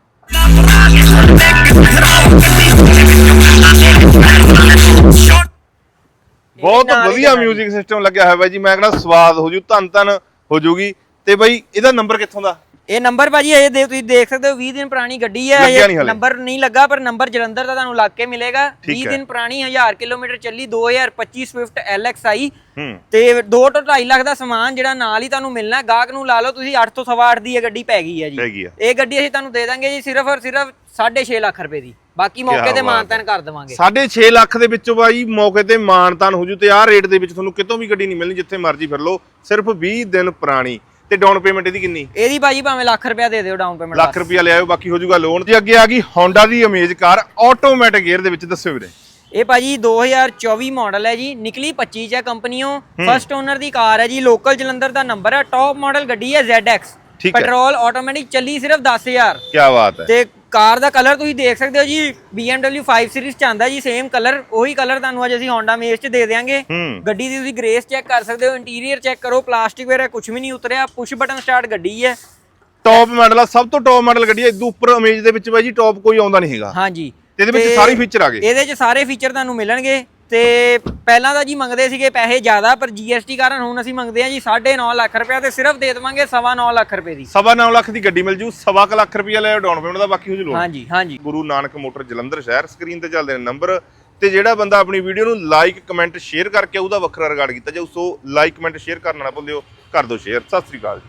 ਬਹੁਤ ਨਾਲ ਹੀ ਵਧੀਆ ਚੱਲਣਾ ਜੀ। 뮤직 ਸਿਸਟਮ ਲੱਗਿਆ ਹੋਇਆ ਬਾਈ ਜੀ ਮੈਂ ਕਹਿੰਦਾ ਸਵਾਦ ਹੋ ਜੂ ਧੰਨ ਧੰਨ ਹੋ ਜੂਗੀ ਤੇ ਬਾਈ ਇਹਦਾ ਨੰਬਰ ਕਿੱਥੋਂ ਦਾ ਇਹ ਨੰਬਰ ਭਾਜੀ ਇਹ ਦੇ ਤੁਸੀਂ ਦੇਖ ਸਕਦੇ ਹੋ 20 ਦਿਨ ਪੁਰਾਣੀ ਗੱਡੀ ਹੈ ਲੱਗਿਆ ਨਹੀਂ ਇਹ ਹਲੇ। ਨੰਬਰ ਨਹੀਂ ਲੱਗਾ ਪਰ ਨੰਬਰ ਜਲੰਧਰ ਦਾ ਤੁਹਾਨੂੰ ਲੱਗ ਕੇ ਮਿਲੇਗਾ। ਠੀਕ 20 ਹੈ। ਦਿਨ ਪੁਰਾਣੀ 1000 ਕਿਲੋਮੀਟਰ ਚੱਲੀ 2025 ਸਵਿਫਟ LXI ਹੂੰ। ਤੇ 2 ਤੋਂ 2.5 ਲੱਖ ਦਾ ਸਮਾਨ ਜਿਹੜਾ ਨਾਲ ਹੀ ਤੁਹਾਨੂੰ ਮਿਲਣਾ ਹੈ। ਗਾਹਕ ਨੂੰ ਲਾ ਲਓ ਤੁਸੀਂ 8 ਤੋਂ ਸਵਾ 8 ਦੀ ਇਹ ਗੱਡੀ ਪੈ ਗਈ ਹੈ ਜੀ। ਆ। ਇਹ ਗੱਡੀ ਅਸੀਂ ਤੁਹਾਨੂੰ ਦੇ ਦਾਂਗੇ ਜੀ ਸਿਰਫ ਔਰ ਸਿਰਫ 6.5 ਲੱਖ ਰੁਪਏ ਦੀ। ਬਾਕੀ ਮੌਕੇ ਤੇ ਬਾਤ ਮਾਨਤਨ ਕਰ ਦੇਵਾਂਗੇ। 6.5 ਲੱਖ ਦੇ ਵਿੱਚੋਂ ਬਾਈ ਮੌਕੇ ਤੇ ਮਾਨਤਾਨ ਹੋ ਜੂ ਤੇ ਆਹ ਰੇਟ ਦੇ ਵਿੱਚ ਤੁਹਾਨੂੰ ਕਿਤੋਂ ਵੀ ਗੱਡੀ ਨਹੀਂ ਮਿਲਣੀ ਜਿੱਥੇ ਮਰਜ਼ੀ ਫਿਰ ਲਓ ਸਿਰਫ 20 ਦਿਨ ਪੁਰਾਣੀ। ਤੇ ਡਾਊਨ ਪੇਮੈਂਟ ਇਹਦੀ ਕਿੰਨੀ? ਇਹਦੀ ਭਾਜੀ ਭਾਵੇਂ ਲੱਖ ਰੁਪਿਆ ਦੇ ਦਿਓ ਡਾਊਨ ਪੇਮੈਂਟ ਲੱਖ ਰੁਪਇਆ ਲਿਆਓ ਬਾਕੀ ਹੋ ਜੂਗਾ ਲੋਨ ਤੇ ਅੱਗੇ ਆ ਗਈ Honda ਦੀ ਅਮੇਜ ਕਾਰ ਆਟੋਮੈਟਿਕ ਗੇਅਰ ਦੇ ਵਿੱਚ ਦੱਸਿਓ ਵੀਰੇ। ਇਹ ਭਾਜੀ 2024 ਮਾਡਲ ਹੈ ਜੀ ਨਿਕਲੀ 25 ਚ ਹੈ ਕੰਪਨੀੋਂ ਫਸਟ ਓਨਰ ਦੀ ਕਾਰ ਹੈ ਜੀ ਲੋਕਲ ਜਲੰਧਰ ਦਾ ਨੰਬਰ ਹੈ ਟੌਪ ਮਾਡਲ ਗੱਡੀ ਹੈ ZX। ਪੈਟਰੋਲ ਆਟੋਮੈਟਿਕ ਚੱਲੀ ਸਿਰਫ 10000 ਕੀ ਬਾਤ ਹੈ। ਤੇ ਕਾਰ ਦਾ ਕਲਰ ਤੁਸੀਂ ਦੇਖ ਸਕਦੇ ਹੋ ਜੀ BMW 5 ਸੀਰੀਜ਼ ਚ ਆਂਦਾ ਜੀ ਸੇਮ ਕਲਰ ਉਹੀ ਕਲਰ ਤੁਹਾਨੂੰ ਅੱਜ ਅਸੀਂ Honda Amaze ਚ ਦੇ ਦੇਵਾਂਗੇ ਗੱਡੀ ਦੀ ਤੁਸੀਂ ਗ੍ਰੇਸ ਚੈੱਕ ਕਰ ਸਕਦੇ ਹੋ ਇੰਟੀਰੀਅਰ ਚੈੱਕ ਕਰੋ ਪਲਾਸਟਿਕ ਵਗੈਰਾ ਕੁਝ ਵੀ ਨਹੀਂ ਉਤਰਿਆ ਪੁਸ਼ ਬਟਨ ਸਟਾਰਟ ਗੱਡੀ ਹੈ। ਟੌਪ ਮਾਡਲ ਆ ਸਭ ਤੋਂ ਟੌਪ ਮਾਡਲ ਗੱਡੀ ਹੈ ਇਦੋਂ ਉੱਪਰ ਅਮੇਜ ਦੇ ਵਿੱਚ ਬਾਈ ਜੀ ਟੌਪ ਕੋਈ ਆਉਂਦਾ ਨਹੀਂ ਹੈਗਾ। ਹਾਂਜੀ। ਇਹਦੇ ਵਿੱਚ ਸਾਰੇ ਫੀਚਰ ਆ ਗਏ ਇਹਦੇ 'ਚ ਸਾਰੇ ਫੀਚਰ ਤੁਹਾਨੂੰ ਮਿਲਣਗੇ। ਤੇ ਪਹਿਲਾਂ ਤਾਂ ਜੀ ਮੰਗਦੇ ਸੀਗੇ ਪੈਸੇ ਜ਼ਿਆਦਾ ਪਰ GST ਕਾਰਨ ਹੁਣ ਅਸੀਂ ਮੰਗਦੇ ਆ ਜੀ 9.5 ਲੱਖ ਰੁਪਏ ਤੇ ਸਿਰਫ ਦੇ ਦੇਵਾਂਗੇ 9.5 ਲੱਖ ਰੁਪਏ ਦੀ। ਸਵਾ ਨੌ ਲੱਖ ਦੀ ਗੱਡੀ ਮਿਲ ਜੂ ਸਵਾ ਕੁ ਲੱਖ ਰੁਪਇਆ ਲਿਆਓ ਡਾਊਨ ਪੇਮੈਂਟ ਦਾ ਬਾਕੀ ਹੋ ਜੂ ਲੋਨ ਹਾਂਜੀ ਹਾਂਜੀ। ਗੁਰੂ ਨਾਨਕ ਮੋਟਰ ਜਲੰਧਰ ਸ਼ਹਿਰ ਸਕਰੀਨ ਤੇ ਚੱਲਦੇ ਨੇ ਨੰਬਰ ਤੇ ਜਿਹੜਾ ਬੰਦਾ ਆਪਣੀ ਵੀਡੀਓ ਨੂੰ ਲਾਈਕ ਕਮੈਂਟ ਸ਼ੇਅਰ ਕਰਕੇ ਉਹਦਾ ਵੱਖਰਾ ਰਿਗਾਰਡ ਕੀਤਾ ਜਾਊ ਸੋ ਲਾਈਕ ਕਮੈਂਟ ਸ਼ੇਅਰ ਕਰਨਾ ਨਾ ਭੁੱਲਿਓ ਕਰ ਦਿਓ ਸ਼ੇਅਰ ਸਤਿ ਸ੍ਰੀ ਅਕਾਲ